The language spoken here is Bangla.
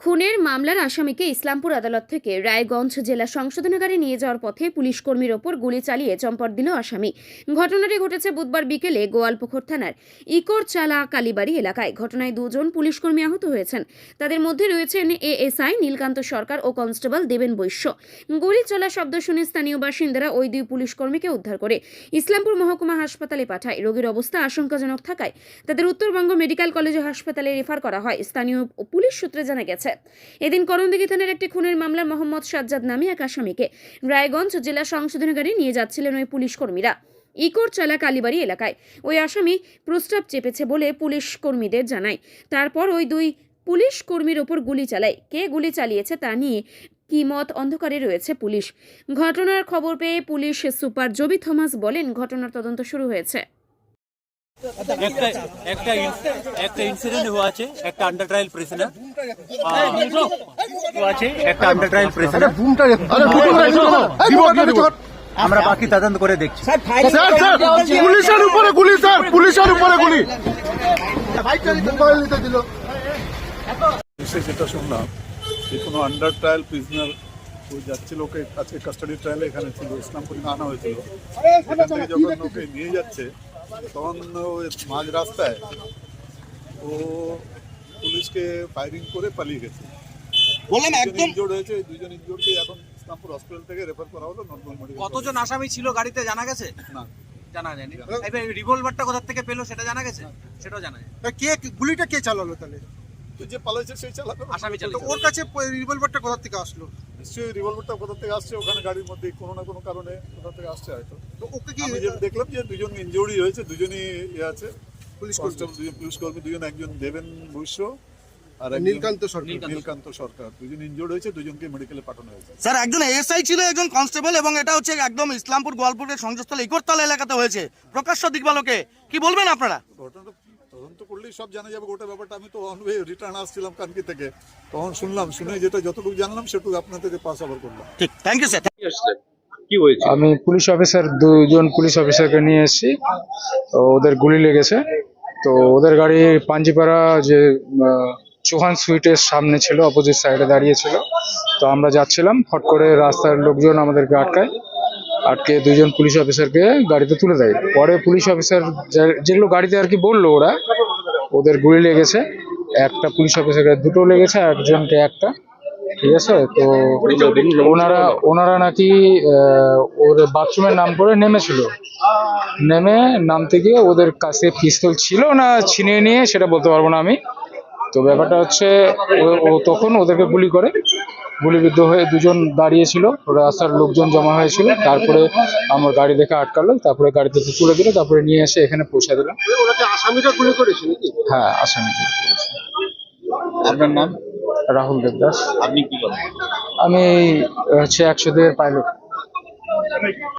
খুনের মামলার আসামিকে ইসলামপুর আদালত থেকে রায়গঞ্জ জেলা সংশোধনাগারে নিয়ে যাওয়ার পথে পুলিশ কর্মীর ওপর গুলি চালিয়ে চম্পট দিল আসামি। ঘটনাটি ঘটেছে বুধবার বিকেলে গোয়ালপুকুর থানার ইকর চালা কালীবাড়ি এলাকায়। ঘটনায় দুজন পুলিশ কর্মী আহত হয়েছেন। তাদের মধ্যে রয়েছেন এএসআই, নীলকান্ত সরকার ও কনস্টেবল দেবেন বৈশ্য। গুলি চলা শব্দ শুনে স্থানীয় বাসিন্দারা ওই দুই পুলিশ কর্মীকে উদ্ধার করে ইসলামপুর মহকুমা হাসপাতালে পাঠায়। রোগীর অবস্থা আশঙ্কাজনক থাকায় তাদের উত্তরবঙ্গ মেডিকেল কলেজ হাসপাতালে রেফার করা হয়। স্থানীয় পুলিশ সূত্রে জানা গেছে এদিন করণদিঘি থানার একটি খুনের মামলায় মোহাম্মদ সাজ্জাদ নামে এক আসামিকে রায়গঞ্জ জেলা সংশোধনাগারে নিয়ে যাচ্ছিলেন ওই পুলিশ কর্মীরা। ইকোর চালা কালীবাড়ি এলাকায়। ওই আসামি প্রস্তাব চেপেছে বলে পুলিশ কর্মীদের জানায়। তারপর ওই দুই পুলিশ কর্মীর ওপর গুলি চালায়। কে গুলি চালিয়েছে তা নিয়ে কি মত অন্ধকারে রয়েছে পুলিশ। ঘটনার খবর পেয়ে পুলিশ সুপার জবি থমাস বলেন, ঘটনার তদন্ত শুরু হয়েছে। একটা একটা একটা ইনসিডেন্ট हुआ আছে একটা আন্ডার ট্রায়াল প্রিজনার আছে। একটা আন্ডার ট্রায়াল প্রিজনার আমরা বাকি তদন্ত করে দেখছি। স্যার স্যার পুলিশের উপরে গুলি স্যার পুলিশের উপরে গুলি। যেটা শুনলাম। যে কোনো আন্ডার ট্রায়াল প্রিজনার ওই যাচ্ছিল ওকে আজকে কাস্টাডি ট্রায়ালে এখানে ছিল ইসলামপুরে আনা হয়েছিল। থেকে যখন ওকে নিয়ে যাচ্ছে তখন ওই মাঝ রাস্তায় ও পুলিশকে ফায়ারিং করে পালিয়ে গেছে। বললাম দুজন একদম ইনজোর্ড হয়েছে দুজন ইনজোর্ডকে এখন ইসলামপুর হসপিটাল থেকে রেফার করা হলো নর্মাল মেডিকেল কতজন আসামি ছিল গাড়িতে জানা গেছে? না। জানা যায়নি। এবার রিভলভারটা কোথা থেকে পেল সেটা জানা গেছে? সেটাও জানা যায় কে গুলিটা কে চালালো তাহলে? তো যে পালাইছে সেই চালাবে আসামি চালিয়েছে। ওর কাছে রিভলভারটা কোথা থেকে আসলো? নিশ্চয়ই রিভলভারটা কোথা থেকে আসছে? ওখানে গাড়ির মধ্যে কোনো না কোনো কারণে কোথা থেকে আসছে হয়তো। তো ওকে কি আমি যেটা দেখলাম যে দুজন ইনজুরি হয়েছে দুজনই ইয়ে আছে। পুলিশ কনস্টেবল দুজন পুলিশ কর্মী দুজন একজন দেবেন বৈশ্য আর নীলকান্ত সরকার। নীলকান্ত সরকার। দুজন ইনজুর্ড হয়েছে দুজনকে মেডিকেলে পাঠানো হয়েছে। স্যার একজন এএসআই ছিল একজন কনস্টেবল এবং এটা হচ্ছে একদম ইসলামপুর গোয়ালপুরের সংযোগস্থল ইকরতলা এলাকাতে হয়েছে। প্রকাশ্য দিকবালকে কি বলবেন আপনারা? ঘটনাটা তদন্ত করলেই সব জানা যাবে। গোটা ব্যাপারটা আমি তো অন রিটার্ন আসছিলাম কানকি থেকে। তখন শুনলাম শুনে যেটা যতটুকু জানলাম সেটুকু আপনাদের পাস আবার করলাম। ঠিক থ্যাংক ইউ স্যার থ্যাংক কি হয়েছে? আমি পুলিশ অফিসার দুজন পুলিশ অফিসারকে নিয়ে এসেছি। তো ওদের গুলি লেগেছে। তো ওদের গাড়ি পাঞ্জিপাড়া যে চৌহান সুইটের সামনে ছিল অপোজিট সাইডে দাঁড়িয়ে ছিল। তো আমরা যাচ্ছিলাম ফট করে রাস্তার লোকজন আমাদেরকে আটকায়। আটকে দুজন পুলিশ অফিসারকে গাড়িতে তুলে দেয়। পরে পুলিশ অফিসার যেগুলো গাড়িতে আর কি বলল ওরা, ওদের গুলি লেগেছে। একটা পুলিশ অফিসারকে দুটো লেগেছে একজনকে একটা। ঠিক আছে? তো ওনারা ওনারা নাকি ওর বাথরুমের নাম করে নেমেছিল। নেমে নামতে গিয়ে ওদের কাছে পিস্তল ছিল না ছিনিয়ে নিয়ে সেটা বলতে পারব না আমি। তো ব্যাপারটা হচ্ছে ও তখন ওদেরকে গুলি করে। গুলিবিদ্ধ হয়ে দুজন দাঁড়িয়েছিল। রাস্তার লোকজন জমা হয়েছিল। তারপরে আমার গাড়ি দেখে আটকালো তারপরে গাড়ি থেকে তুলে দিল। তারপরে নিয়ে এসে এখানে পৌঁছে দিলাম। আসামিটা গুলি করেছে হ্যাঁ আসামি আপনার নাম? রাহুল দেবদাস। আপনি কি করেন? আমি হচ্ছে একশো দুয়ের পাইলট